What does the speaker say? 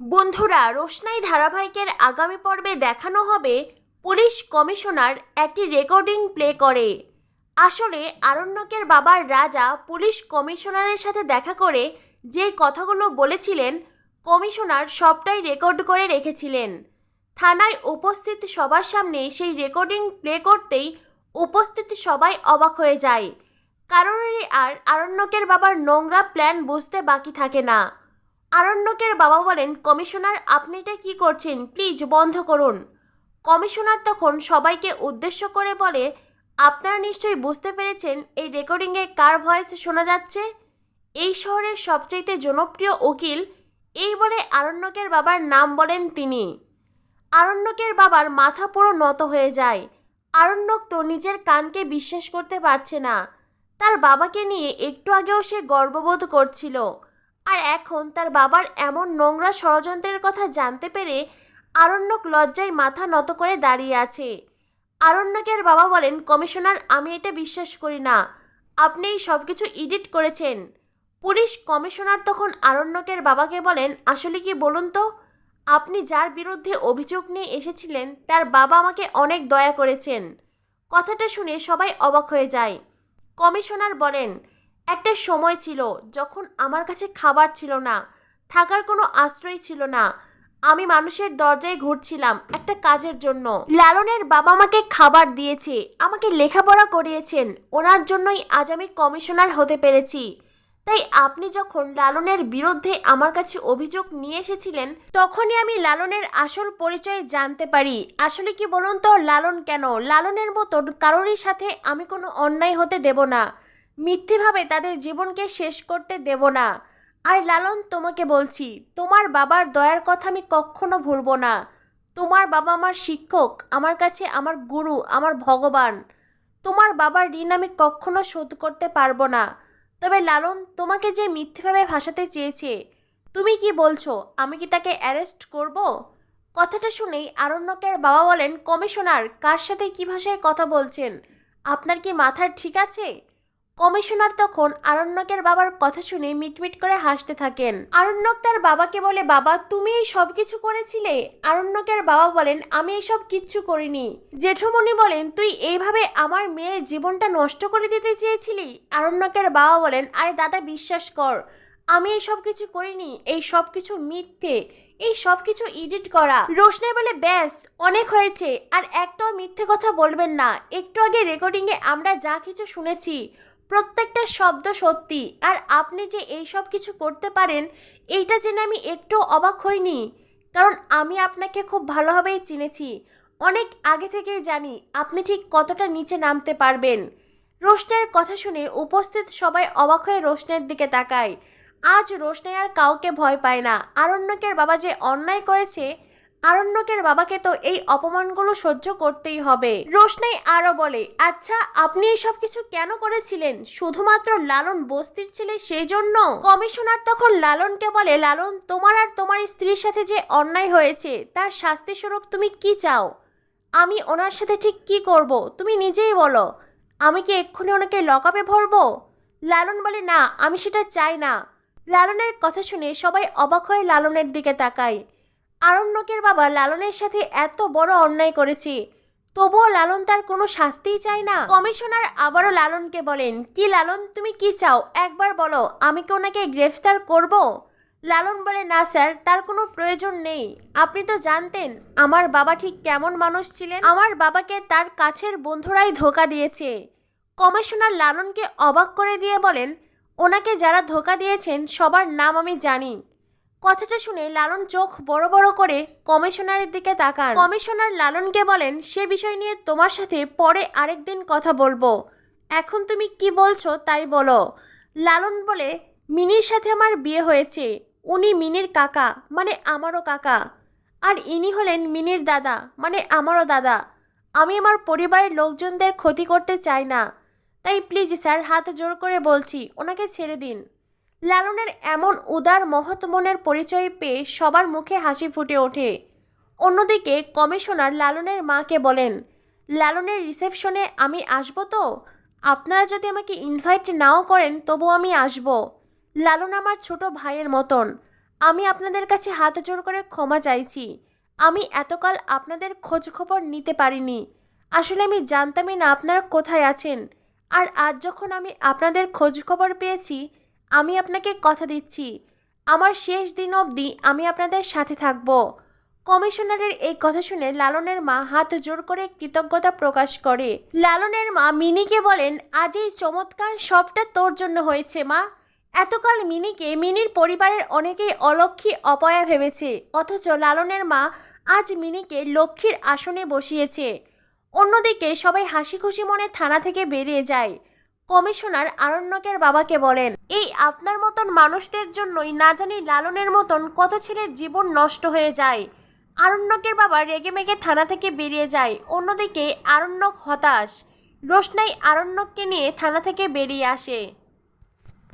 বন্ধুরা, রোশনাই ধারাবাহিকের আগামী পর্বে দেখানো হবে পুলিশ কমিশনার একটি রেকর্ডিং প্লে করে। আসলে আরণ্যকের বাবার রাজা পুলিশ কমিশনারের সাথে দেখা করে যে কথাগুলো বলেছিলেন, কমিশনার সবটাই রেকর্ড করে রেখেছিলেন। থানায় উপস্থিত সবার সামনে সেই রেকর্ডিং প্লে করতেই উপস্থিত সবাই অবাক হয়ে যায়। কারণেরই আর আরণ্যকের বাবার নোংরা প্ল্যান বুঝতে বাকি থাকে না। আরণ্যকের বাবা বলেন, কমিশনার, আপনি এটা কি করছেন? প্লিজ, বন্ধ করুন। কমিশনার তখন সবাইকে উদ্দেশ্য করে বলে, আপনারা নিশ্চয়ই বুঝতে পেরেছেন, এই রেকর্ডিংয়ে কার ভয়েস শোনা যাচ্ছে? এই শহরের সবচাইতে জনপ্রিয় উকিল, এই বলে আরণ্যকের বাবার নাম বলেন তিনি। আরণ্যকের বাবার মাথা পুরো নত হয়ে যায়। আরণ্যক তো নিজের কানকে বিশ্বাস করতে পারছে না। তার বাবাকে নিয়ে একটু আগেও সে গর্ববোধ করছিল। আর এখন তার বাবার এমন নোংরা ষড়যন্ত্রের কথা জানতে পেরে আরণ্যক লজ্জায় মাথা নত করে দাঁড়িয়ে আছে। আরণ্যকের বাবা বলেন, কমিশনার, আমি এটা বিশ্বাস করি না। আপনি সব কিছু এডিট করেছেন। পুলিশ কমিশনার তখন আরণ্যকের বাবাকে বলেন, আসলে কি বলুন তো? আপনি যার বিরুদ্ধে অভিযোগ নিয়ে এসেছিলেন, তার বাবা আমাকে অনেক দয়া করেছেন। কথাটা শুনে সবাই অবাক হয়ে যায়। কমিশনার বলেন একটা সময় ছিল যখন আমার কাছে খাবার ছিল না, থাকার কোনো আশ্রয় ছিল না। আমি মানুষের দরজায় ঘুরছিলাম একটা কাজের জন্য। লালনের বাবা আমাকে খাবার দিয়েছে, আমাকে লেখাপড়া করিয়েছেন, ওনার জন্যই আজ আমি কমিশনার হতে পেরেছি। তাই আপনি যখন লালনের বিরুদ্ধে আমার কাছে অভিযোগ নিয়ে এসেছিলেন, তখনই আমি লালনের আসল পরিচয় জানতে পারি। আসলে কি বলুন তো, লালন কেন? লালনের মতো কারোরই সাথে আমি কোনো অন্যায় হতে দেব না। মিথ্যেভাবে তাদের জীবনকে শেষ করতে দেব না। আর লালন, তোমাকে বলছি, তোমার বাবার দয়ার কথা আমি কখনো ভুলবো না। তোমার বাবা আমার শিক্ষক, আমার কাছে আমার গুরু, আমার ভগবান। তোমার বাবার ঋণ আমি কখনো শোধ করতে পারব না। তবে লালন, তোমাকে যে মিথ্যেভাবে ভাসাতে চেয়েছে, তুমি কি বলছো, আমি কি তাকে অ্যারেস্ট করব? কথাটা শুনেই আরণ্যকের বাবা বলেন, কমিশনার, কার সাথে কী ভাষায় কথা বলছেন? আপনার কি মাথার ঠিক আছে? কমিশনার তখন আরণ্যকের বাবার কথা শুনে মিটমিট করে হাসতে থাকেন। আরণ্যক তার বাবাকে বলে, বাবা, তুমি এই সব কিছু করেছিলে? আরণ্যকের বাবা বলেন, আমি এইসব কিচ্ছু করিনি। জেঠুমণি বলেন, তুই এইভাবে আমার মেয়ের জীবনটা নষ্ট করে দিতে চেয়েছিলি? আরণ্যকের বাবা বলেন, আরে দাদা, বিশ্বাস কর, আমি এই সব কিছু করিনি। এই সব কিছু মিথ্যে। এই সব কিছু এডিট করা। রোশনে বলে, ব্যাস, অনেক হয়েছে। আর একটাও মিথ্যে কথা বলবেন না। একটু আগে রেকর্ডিংয়ে আমরা যা কিছু শুনেছি প্রত্যেকটা শব্দ সত্যি। আর আপনি যে এই সব কিছু করতে পারেন, এইটা জেনে আমি একটু অবাক হইনি। কারণ আমি আপনাকে খুব ভালোভাবেই চিনেছি। অনেক আগে থেকেই জানি আপনি ঠিক কতটা নিচে নামতে পারবেন। রোশনের কথা শুনে উপস্থিত সবাই অবাক হয়ে রোশনের দিকে তাকায়। আজ রোশনে আর কাউকে ভয় পায় না। আরণ্যকের বাবা যে অন্যায় করেছে আরণ্যকের বাবাকে তো এই অপমানগুলো সহ্য করতেই হবে। রোশনাই আরও বলে আচ্ছা আপনি এসব কিছু কেন করেছিলেন? শুধুমাত্র লালন বস্তির ছেলে সেই জন্য? কমিশনার তখন লালনকে বলে, লালন, তোমার আর তোমার স্ত্রীর সাথে যে অন্যায় হয়েছে, তার শাস্তি স্বরূপ তুমি কি চাও? আমি ওনার সাথে ঠিক কি করব? তুমি নিজেই বলো। আমি কি এক্ষুনি ওনাকে লকআপে ভরবো? লালন বলে, না, আমি সেটা চাই না। লালনের কথা শুনে সবাই অবাক হয়ে লালনের দিকে তাকায়। আরণ্যকের বাবা লালনের সাথে এত বড় অন্যায় করেছে। তবুও লালন তার কোনো শাস্তিই চায় না। কমিশনার আবারও লালনকে বলেন, কি লালন, তুমি কি চাও? একবার বলো, আমি কি ওনাকে গ্রেফতার করব? লালন বলে, না স্যার, তার কোনো প্রয়োজন নেই। আপনি তো জানতেন, আমার বাবা ঠিক কেমন মানুষ ছিলেন। আমার বাবাকে তার কাছের বন্ধুরাই ধোকা দিয়েছে। কমিশনার লালনকে অবাক করে দিয়ে বলেন, ওনাকে যারা ধোকা দিয়েছেন, সবার নাম আমি জানি। কথাটা শুনে লালন চোখ বড় বড় করে কমিশনারের দিকে তাকান। কমিশনার লালনকে বলেন, সে বিষয় নিয়ে তোমার সাথে পরে আরেকদিন কথা বলব। এখন তুমি কি বলছো তাই বলো। লালন বলে, মিনির সাথে আমার বিয়ে হয়েছে। উনি মিনির কাকা মানে আমারও কাকা। আর ইনি হলেন মিনির দাদা মানে আমারও দাদা। আমি আমার পরিবারের লোকজনদের ক্ষতি করতে চাই না। তাই প্লিজ স্যার, হাত জোর করে বলছি, ওনাকে ছেড়ে দিন। লালনের এমন উদার মহৎ মনের পরিচয় পেয়ে সবার মুখে হাসি ফুটে ওঠে। অন্যদিকে কমিশনার লালনের মাকে বলেন, লালনের রিসেপশনে আমি আসব তো? আপনারা যদি আমাকে ইনভাইট নাও করেন তবু আমি আসব। লালন আমার ছোট ভাইয়ের মতন। আমি আপনাদের কাছে হাত জোর করে ক্ষমা চাইছি। আমি এতকাল আপনাদের খোঁজখবর নিতে পারিনি। আসলে আমি জানতামই না আপনারা কোথায় আছেন। আর আজ যখন আমি আপনাদের খোঁজখবর পেয়েছি আমি আপনাকে কথা দিচ্ছি। আমার শেষ দিন অবধি আমি আপনাদের সাথে থাকব। কমিশনারের এই কথা শুনে লালনের মা হাত জোর করে কৃতজ্ঞতা প্রকাশ করে। লালনের মা মিনিকে বলেন, আজ এই চমৎকার সবটা তোর জন্য হয়েছে, মা। এতকাল মিনিকে মিনির পরিবারের অনেকেই অলক্ষী অপয়া ভেবেছে। অথচ লালনের মা আজ মিনিকে লক্ষ্মীর আসনে বসিয়েছে। অন্যদিকে সবাই হাসি খুশি মনে থানা থেকে বেরিয়ে যায়। কমিশনার আরণ্যকের বাবাকে বলেন, এই আপনার মতন মানুষদের জন্যই না জানি লালনের মতন কত ছেলের জীবন নষ্ট হয়ে যায়। আরণ্যকের বাবা রেগে মেগে থানা থেকে বেরিয়ে যায়, অন্যদিকে আরণ্যক হতাশ। রোশনাই আরণ্যককে নিয়ে থানা থেকে বেরিয়ে আসে।